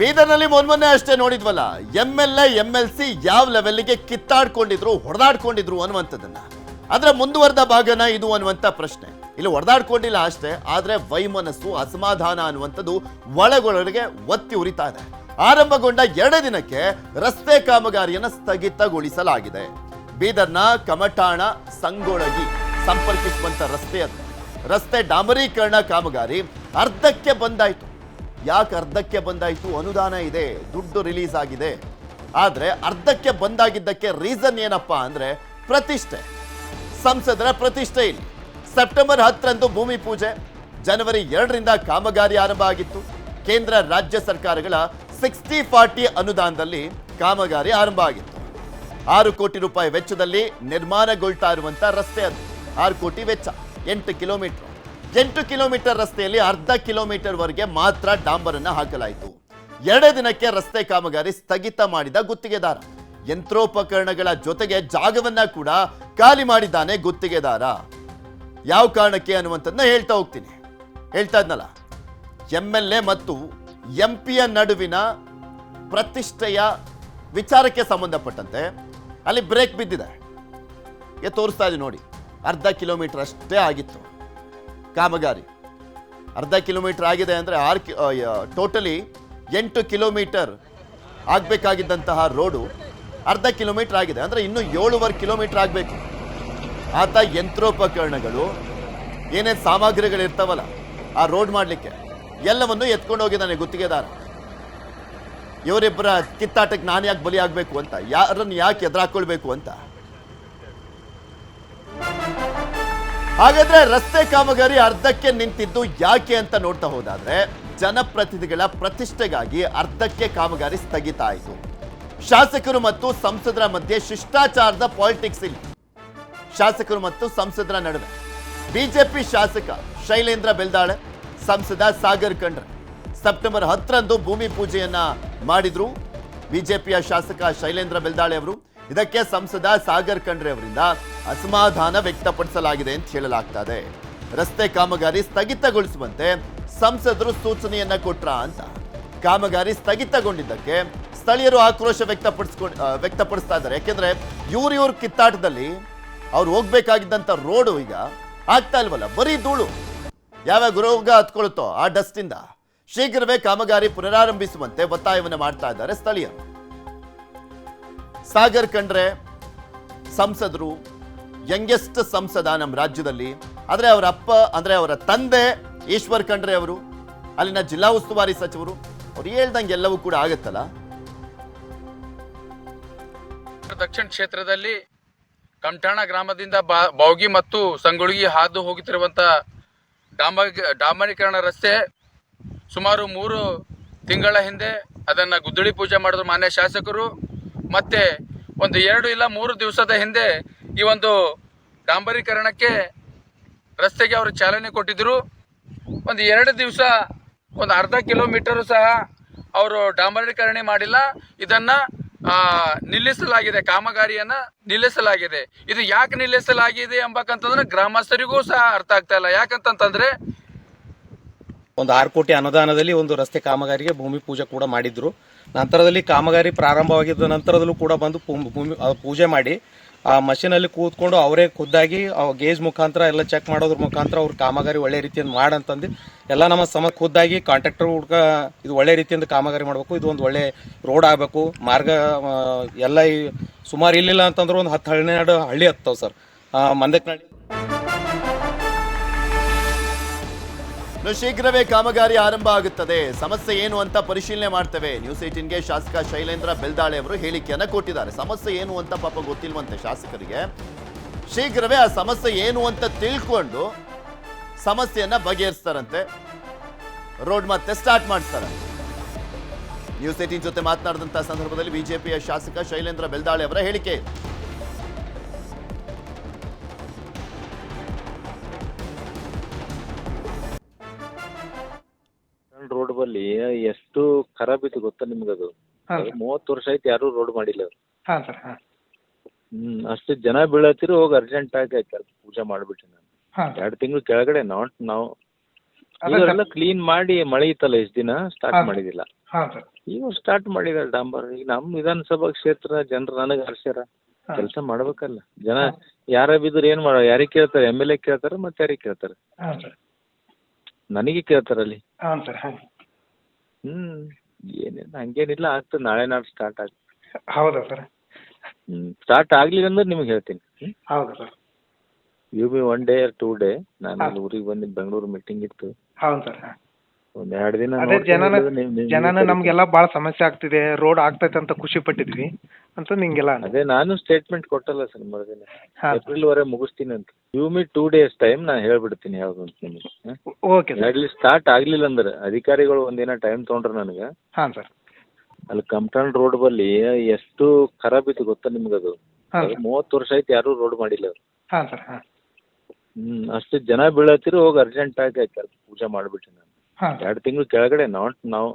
ಬೀದರ್ನಲ್ಲಿ ಮೊನ್ನೆ ಅಷ್ಟೇ ನೋಡಿದ್ವಲ್ಲ M L A M L C ಯಾವ ಲೆವೆಲ್ಗೆ ಕಿತ್ತಾಡ್ಕೊಂಡಿದ್ರು, ಹೊಡೆದಾಡ್ಕೊಂಡಿದ್ರು ಅನ್ನುವಂಥದ್ದನ್ನ. ಅದರ ಮುಂದುವರೆದ ಭಾಗನ ಇದು ಅನ್ನುವಂಥ ಪ್ರಶ್ನೆ. ಇಲ್ಲಿ ಹೊಡೆದಾಡ್ಕೊಂಡಿಲ್ಲ ಅಷ್ಟೇ, ಆದ್ರೆ ವೈಮನಸ್ಸು, ಅಸಮಾಧಾನ ಅನ್ನುವಂಥದ್ದು ಒಳಗೊಳಗೆ ಒತ್ತಿ ಉರಿತಾ ಇದೆ ಆರಂಭಗೊಂಡ ಎರಡೇ ದಿನಕ್ಕೆ ರಸ್ತೆ ಕಾಮಗಾರಿಯನ್ನು ಸ್ಥಗಿತಗೊಳಿಸಲಾಗಿದೆ. ಬೀದರ್ನ ಕಮಟಾಣ ಸಂಗೊಳಗಿ ಸಂಪರ್ಕಿಸುವಂತ ರಸ್ತೆ ರಸ್ತೆ ಡಾಂಬರೀಕರಣ ಕಾಮಗಾರಿ ಅರ್ಧಕ್ಕೆ ಬಂದಾಯ್ತು. ಯಾಕೆ ಅರ್ಧಕ್ಕೆ ಬಂದಾಯಿತು ಅನುದಾನ ಇದೆ, ದುಡ್ಡು ರಿಲೀಸ್ ಆಗಿದೆ. ಆದರೆ ಅರ್ಧಕ್ಕೆ ಬಂದಾಗಿದ್ದಕ್ಕೆ ರೀಸನ್ ಏನಪ್ಪಾ ಅಂದರೆ ಪ್ರತಿಷ್ಠೆ. ಸಂಸದರ ಪ್ರತಿಷ್ಠೆ ಇಲ್ಲಿ. ಸೆಪ್ಟೆಂಬರ್ ಹತ್ತರಂದು ಭೂಮಿ ಪೂಜೆ, ಜನವರಿ ಎರಡರಿಂದ ಕಾಮಗಾರಿ ಆರಂಭ ಆಗಿತ್ತು. ಕೇಂದ್ರ ರಾಜ್ಯ ಸರ್ಕಾರಗಳ ಸಿಕ್ಸ್ಟಿ ಫಾರ್ಟಿ ಅನುದಾನದಲ್ಲಿ ಕಾಮಗಾರಿ ಆರಂಭ ಆಗಿತ್ತು. ಆರು ಕೋಟಿ ರೂಪಾಯಿ ವೆಚ್ಚದಲ್ಲಿ ನಿರ್ಮಾಣಗೊಳ್ತಾ ಇರುವಂತ ರಸ್ತೆ ಅದು. ಆರು ಕೋಟಿ ವೆಚ್ಚ, ಎಂಟು ಕಿಲೋಮೀಟರ್. ಎಂಟು ಕಿಲೋಮೀಟರ್ ರಸ್ತೆಯಲ್ಲಿ ಅರ್ಧ ಕಿಲೋಮೀಟರ್ ವರೆಗೆ ಮಾತ್ರ ಡಾಂಬರನ್ನ ಹಾಕಲಾಯಿತು. ಎರಡೇ ದಿನಕ್ಕೆ ರಸ್ತೆ ಕಾಮಗಾರಿ ಸ್ಥಗಿತ ಮಾಡಿದ ಗುತ್ತಿಗೆದಾರ. ಯಂತ್ರೋಪಕರಣಗಳ ಜೊತೆಗೆ ಜಾಗವನ್ನ ಕೂಡ ಖಾಲಿ ಮಾಡಿದ್ದಾನೆ ಗುತ್ತಿಗೆದಾರ. ಯಾವ ಕಾರಣಕ್ಕೆ ಅನ್ನುವಂಥದ್ದನ್ನ ಹೇಳ್ತಾ ಹೋಗ್ತೀನಿ. ಹೇಳ್ತಾ ಇದ್ನಲ್ಲ, ಎಂ ಎಲ್ ಎ ಮತ್ತು ಎಂ ಪಿಯ ನಡುವಿನ ಪ್ರತಿಷ್ಠೆಯ ವಿಚಾರಕ್ಕೆ ಸಂಬಂಧಪಟ್ಟಂತೆ ಅಲ್ಲಿ ಬ್ರೇಕ್ ಬಿದ್ದಿದೆ. ತೋರಿಸ್ತಾ ಇದೆ ನೋಡಿ, ಅರ್ಧ ಕಿಲೋಮೀಟರ್ ಅಷ್ಟೇ ಆಗಿತ್ತು. ಕಾಮಗಾರಿ. ಅರ್ಧ ಕಿಲೋಮೀಟರ್ ಆಗಿದೆ ಅಂದರೆ ಆರು ಕಿ ಟೋಟಲಿ ಎಂಟು ಕಿಲೋಮೀಟರ್ ಆಗಬೇಕಾಗಿದ್ದಂತಹ ರೋಡು ಅರ್ಧ ಕಿಲೋಮೀಟರ್ ಆಗಿದೆ. ಅಂದರೆ ಇನ್ನೂ ಏಳುವರೆ ಕಿಲೋಮೀಟರ್ ಆಗಬೇಕು. ಆತ ಯಂತ್ರೋಪಕರಣಗಳು, ಏನೇನು ಸಾಮಗ್ರಿಗಳಿರ್ತಾವಲ್ಲ ಆ ರೋಡ್ ಮಾಡಲಿಕ್ಕೆ ಎಲ್ಲವನ್ನು ಎತ್ಕೊಂಡು ಹೋಗಿದ್ದಾನೆ ಗುತ್ತಿಗೆದಾರ. ಇವರಿಬ್ಬರ ಕಿತ್ತಾಟಕ್ಕೆ ನಾನು ಯಾಕೆ ಬಲಿ ಆಗಬೇಕು ಅಂತ, ಯಾರನ್ನು ಯಾಕೆ ಎದುರಾಕೊಳ್ಬೇಕು ಅಂತ. ಹಾಗಾದ್ರೆ ರಸ್ತೆ ಕಾಮಗಾರಿ ಅರ್ಧಕ್ಕೆ ನಿಂತಿದ್ದು ಯಾಕೆ ಅಂತ ನೋಡ್ತಾ ಹೋದಾದ್ರೆ ಜನಪ್ರತಿನಿಧಿಗಳ ಪ್ರತಿಷ್ಠೆಗಾಗಿ ಅರ್ಧಕ್ಕೆ ಕಾಮಗಾರಿ ಸ್ಥಗಿತ ಆಯಿತು. ಶಾಸಕರು ಮತ್ತು ಸಂಸದರ ಮಧ್ಯೆ ಶಿಷ್ಟಾಚಾರದ ಪಾಲಿಟಿಕ್ಸ್ ಇಲ್ಲಿ. ಶಾಸಕರು ಮತ್ತು ಸಂಸದರ ನಡುವೆ. ಬಿಜೆಪಿ ಶಾಸಕ ಶೈಲೇಂದ್ರ ಬೆಲ್ದಾಳೆ, ಸಂಸದ ಸಾಗರ್ ಖಂಡ್ರೆ ಸೆಪ್ಟೆಂಬರ್ ಹತ್ತರಂದು ಭೂಮಿ ಪೂಜೆಯನ್ನ ಮಾಡಿದ್ರು. ಬಿಜೆಪಿಯ ಶಾಸಕ ಶೈಲೇಂದ್ರ ಬೆಲ್ದಾಳೆ ಅವರು. ಇದಕ್ಕೆ ಸಂಸದ ಸಾಗರ್ ಖಂಡ್ರೆ ಅವರಿಂದ ಅಸಮಾಧಾನ ವ್ಯಕ್ತಪಡಿಸಲಾಗಿದೆ ಅಂತ ಹೇಳಲಾಗ್ತಾ ಇದೆ ರಸ್ತೆ ಕಾಮಗಾರಿ ಸ್ಥಗಿತಗೊಳಿಸುವಂತೆ ಸಂಸದರು ಸೂಚನೆಯನ್ನ ಕೊಟ್ರ ಅಂತ. ಕಾಮಗಾರಿ ಸ್ಥಗಿತಗೊಂಡಿದ್ದಕ್ಕೆ ಸ್ಥಳೀಯರು ಆಕ್ರೋಶ ವ್ಯಕ್ತಪಡಿಸ್ಕೊಂಡು ಆ, ವ್ಯಕ್ತಪಡಿಸ್ತಾ ಇದ್ದಾರೆ. ಯಾಕೆಂದ್ರೆ ಇವ್ರ ಕಿತ್ತಾಟದಲ್ಲಿ ಅವ್ರು ಹೋಗ್ಬೇಕಾಗಿದ್ದಂತ ರೋಡು ಈಗ ಆಗ್ತಾ ಇಲ್ವಲ್ಲ? ಬರೀ ಧೂಳು. ಯಾವ್ಯಾವ ರೋಗ ಹತ್ಕೊಳುತ್ತೋ ಆ ಡಸ್ಟಿಂದ ಶೀಘ್ರವೇ ಕಾಮಗಾರಿ ಪುನರಾರಂಭಿಸುವಂತೆ ಒತ್ತಾಯವನ್ನು ಮಾಡ್ತಾ ಇದ್ದಾರೆ ಸ್ಥಳೀಯರು. ಸಾಗರ್ ಕಂಡ್ರೆ ಸಂಸದರು ಯಂಗೆಸ್ಟ್ ಸಂಸದ ನಮ್ಮ ರಾಜ್ಯದಲ್ಲಿ. ಆದರೆ ಅವರ ಅಪ್ಪ, ಅಂದರೆ ಅವರ ತಂದೆ ಈಶ್ವರ್ ಖಂಡ್ರೆ ಅವರು, ಅಲ್ಲಿನ ಜಿಲ್ಲಾ ಉಸ್ತುವಾರಿ ಸಚಿವರು, ಅವ್ರು ಹೇಳ್ದಂಗೆ ಎಲ್ಲವೂ ಕೂಡ ಆಗತ್ತಲ್ಲ? ದಕ್ಷಿಣ ಕ್ಷೇತ್ರದಲ್ಲಿ ಕಮಠಾಣ ಗ್ರಾಮದಿಂದ ಬಾವ್ಗಿ ಮತ್ತು ಸಂಗೊಳ್ಗಿ ಹಾದು ಹೋಗುತ್ತಿರುವಂಥ ಡಾಂಬ ರಸ್ತೆ ಸುಮಾರು ಮೂರು ತಿಂಗಳ ಹಿಂದೆ ಅದನ್ನು ಗುದ್ದಳಿ ಪೂಜೆ ಮಾಡಿದ್ರು ಮಾನ್ಯ ಶಾಸಕರು. ಮತ್ತು ಒಂದು ಎರಡು ಇಲ್ಲ ಮೂರು ದಿವಸದ ಹಿಂದೆ ಈ ಒಂದು ಡಾಂಬರೀಕರಣಕ್ಕೆ ರಸ್ತೆಗೆ ಅವರು ಚಾಲನೆ ಕೊಟ್ಟಿದ್ದರು ಒಂದು ಎರಡು ದಿವಸ, ಒಂದು ಅರ್ಧ ಕಿಲೋಮೀಟರು ಸಹ ಅವರು ಡಾಂಬರೀಕರಣ ಮಾಡಿಲ್ಲ. ಇದನ್ನ ನಿಲ್ಲಿಸಲಾಗಿದೆ, ಕಾಮಗಾರಿಯನ್ನ ನಿಲ್ಲಿಸಲಾಗಿದೆ. ಇದು ಯಾಕೆ ನಿಲ್ಲಿಸಲಾಗಿದೆ ಎಂಬಕ್ಕಂತಂದ್ರೆ ಗ್ರಾಮಸ್ಥರಿಗೂ ಸಹ ಅರ್ಥ ಆಗ್ತಾ ಇಲ್ಲ. ಯಾಕಂತಂತಂದ್ರೆ ಒಂದು ಆರು ಕೋಟಿ ಅನುದಾನದಲ್ಲಿ ಒಂದು ರಸ್ತೆ ಕಾಮಗಾರಿಗೆ ಭೂಮಿ ಪೂಜೆ ಕೂಡ ಮಾಡಿದ್ರು. ನಂತರದಲ್ಲಿ ಕಾಮಗಾರಿ ಪ್ರಾರಂಭವಾಗಿದ್ದ ನಂತರದಲ್ಲೂ ಕೂಡ ಬಂದು ಭೂಮಿ ಪೂಜೆ ಮಾಡಿ, ಆ ಮಷೀನಲ್ಲಿ ಕೂತ್ಕೊಂಡು ಅವರೇ ಖುದ್ದಾಗಿ ಗೇಜ್ ಮುಖಾಂತರ ಎಲ್ಲ ಚೆಕ್ ಮಾಡೋದ್ರ ಮುಖಾಂತರ ಅವ್ರ ಕಾಮಗಾರಿ ಒಳ್ಳೆ ರೀತಿಯಿಂದ ಮಾಡಂತಂದು ಎಲ್ಲ ನಮ್ಮ ಸಮ ಖುದ್ದಾಗಿ ಕಾಂಟ್ರಾಕ್ಟರ್ ಹುಡ್ಕ ಇದು ಒಳ್ಳೆ ರೀತಿಯಿಂದ ಕಾಮಗಾರಿ ಮಾಡಬೇಕು. ಇದು ಒಂದು ಒಳ್ಳೆ ರೋಡ್ ಆಗಬೇಕು. ಮಾರ್ಗ ಎಲ್ಲ ಸುಮಾರು ಇಲ್ಲಿಲ್ಲ ಅಂತಂದ್ರೆ ಒಂದು ಹತ್ತು ಹನ್ನೆರಡು ಹಳ್ಳಿ ಹತ್ತವ ಸರ್. ಮಂದಕ್ನಳ್ಳಿ ಶೀಘ್ರವೇ ಕಾಮಗಾರಿ ಆರಂಭ ಆಗುತ್ತದೆ. ಸಮಸ್ಯೆ ಏನು ಅಂತ ಪರಿಶೀಲನೆ ಮಾಡ್ತೇವೆ. ನ್ಯೂಸ್ ಏಟೀನ್ಗೆ ಶಾಸಕ ಶೈಲೇಂದ್ರ ಬೆಲ್ದಾಳೆ ಅವರು ಹೇಳಿಕೆಯನ್ನು ಕೊಟ್ಟಿದ್ದಾರೆ. ಸಮಸ್ಯೆ ಏನು ಅಂತ ಪಾಪ ಗೊತ್ತಿಲ್ವಂತೆ ಶಾಸಕರಿಗೆ. ಶೀಘ್ರವೇ ಆ ಸಮಸ್ಯೆ ಏನು ಅಂತ ತಿಳ್ಕೊಂಡು ಸಮಸ್ಯೆಯನ್ನ ಬಗೆಹರಿಸ್ತಾರಂತೆ. ರೋಡ್ ಮತ್ತೆ ಸ್ಟಾರ್ಟ್ ಮಾಡ್ತಾರೆ. ನ್ಯೂಸ್ ಏಟೀನ್ ಜೊತೆ ಮಾತನಾಡಿದಂತಹ ಸಂದರ್ಭದಲ್ಲಿ ಬಿಜೆಪಿಯ ಶಾಸಕ ಶೈಲೇಂದ್ರ ಬೆಲ್ದಾಳೆ ಅವರ ಹೇಳಿಕೆ. ರೋಡ್ ಬಲ್ಲಿ ಎಷ್ಟು ಖರಾಬ್ ಇತ್ತು ಗೊತ್ತಾ ನಿಮ್ಗದು ಹಾಂ ಅದು ಮೂವತ್ತು ವರ್ಷ ಆಯ್ತು ಯಾರು ರೋಡ್ ಮಾಡಿಲ್ಲ ಹಾಂ ಸರ್ ಹಾಂ. ಅಷ್ಟು ಜನ ಬೀಳತ್ತಿರು ಹೋಗಿ ಅರ್ಜೆಂಟ್ ಆಗಿ ಕೆಲಸ ಪೂಜೆ ಮಾಡ್ಬಿಟ್ಟೆ ನಾನು. ಹಾಂ ಎರಡು ತಿಂಗಳು ಕೆಳಗಡೆ ನಾಟ್ ನಾವು ಇದೆಲ್ಲ ಕ್ಲೀನ್ ಮಾಡಿ ಮಳೆ ಇತ್ತಲ್ಲ ಇಷ್ಟು ದಿನ ಸ್ಟಾರ್ಟ್ ಹಾಂ. ಮಾಡಿದಿಲ್ಲ. ಹಾಂ ಸರ್. ಈಗ ಸ್ಟಾರ್ಟ್ ಮಾಡಿದಾರೆ ಡಾಂಬರ್. ಈಗ ನಮ್ಮ ವಿಧಾನಸಭಾ ಕ್ಷೇತ್ರ ಜನರು ನನಗೆ ಹರ್ಸ್ಯಾರ ಹಾಂ. ಕೆಲಸ ಮಾಡ್ಬೇಕಲ್ಲ. ಜನ ಯಾರ ಬಿದ್ರು ಏನು ಮಾಡೋ ಯಾರಿಗೆ ಕೇಳ್ತಾರೆ? ಎಂ ಎಲ್ ಎ ಕೇಳ್ತಾರೆ ಮತ್ತೆ ಯಾರಿಗೆ ಕೇಳ್ತಾರೆ? ಹಾಂ ಸರ್. ನನಗೆ ಕೇಳ್ತಾರಲ್ಲಿ. ಹಾಂ ಸರ್ ಹಾಂ. ಹ್ಞೂ ಏನೇನು ಹಂಗೇನಿಲ್ಲ ಆಗ್ತದೆ ನಾಳೆ ನಾಳೆ ಸ್ಟಾರ್ಟ್ ಆಗ್ತದೆ ಹೌದಾ ಸರ್? ಹ್ಞೂ ಸ್ಟಾರ್ಟ್ ಆಗಲಿಲ್ಲ ಅಂದ್ರೆ ನಿಮ್ಗೆ ಹೇಳ್ತೀನಿ. ಹ್ಞೂ ಹೌದಾ sir? You be one day two day ನಾನು ಅಲ್ಲಿ ಊರಿಗೆ ಬಂದಿದ್ದು ಬೆಂಗಳೂರು ಮೀಟಿಂಗ್ ಇತ್ತು. ಹೌದು ಸರ್ ಹಾಂ. ಒಂದು ಎರಡು ದಿನ ಅದೇ ಜನನ ನೀವು ನಮಗೆಲ್ಲ ಭಾಳ ಸಮಸ್ಯೆ ಆಗ್ತಿದೆ ರೋಡ್ ಆಗ್ತೈತೆ ಅಂತ ಖುಷಿ ಪಟ್ಟಿದ್ವಿ ಅಂತ ನಿಂಗೆಲ್ಲ ಅದೇ ನಾನು ಸ್ಟೇಟ್ಮೆಂಟ್ ಕೊಟ್ಟಲ್ಲ ಸರ್ ಮರುದಿನ. ಹಾಂ. ಏಪ್ರಿಲ್ ವರೆ ಮುಗಿಸ್ತೀನಿ ಅಂತ. You me two days time ನಾನು ಹೇಳ್ಬಿಡ್ತೀನಿ ಯಾವ್ದು ಅಂತ ನಿಮಗೆ ಓಕೆ ಸರ್. ಅಲ್ಲಿ ಸ್ಟಾರ್ಟ್ ಆಗ್ಲಿಲ್ಲ ಅಂದ್ರೆ ಅಧಿಕಾರಿಗಳು ಒಂದಿನ ಟೈಮ್ ತೊಗೊಂಡ್ರು ನನಗೆ. ಹಾಂ ಸರ್. ಅಲ್ಲಿ ಕಂಪ್ಟನ್ ರೋಡ್ ಬಲ್ಲಿ ಎಷ್ಟು ಖರಾಬ್ ಇತ್ತು ಗೊತ್ತಾ ನಿಮ್ಗೆ ಅದು? ಹಾಂ ಅದು ಸರ್ ಮೂವತ್ತು ವರ್ಷ ಆಯ್ತು ಯಾರು ರೋಡ್ ಮಾಡಿಲ್ಲ ಅವ್ರು. ಹಾಂ ಸರ್ ಹಾಂ. ಹ್ಞೂ ಅಷ್ಟು ಜನ ಬೀಳತ್ತಿರು ಹೋಗಿ ಅರ್ಜೆಂಟ್ ಆಗಿ ಆಯ್ತು ಪೂಜೆ ಮಾಡಿಬಿಟ್ಟೆ ನಾನು. ಎರಡು ತಿಂಗಳು ಕೆಳಗಡೆ ನಾಟ್ ನಾವು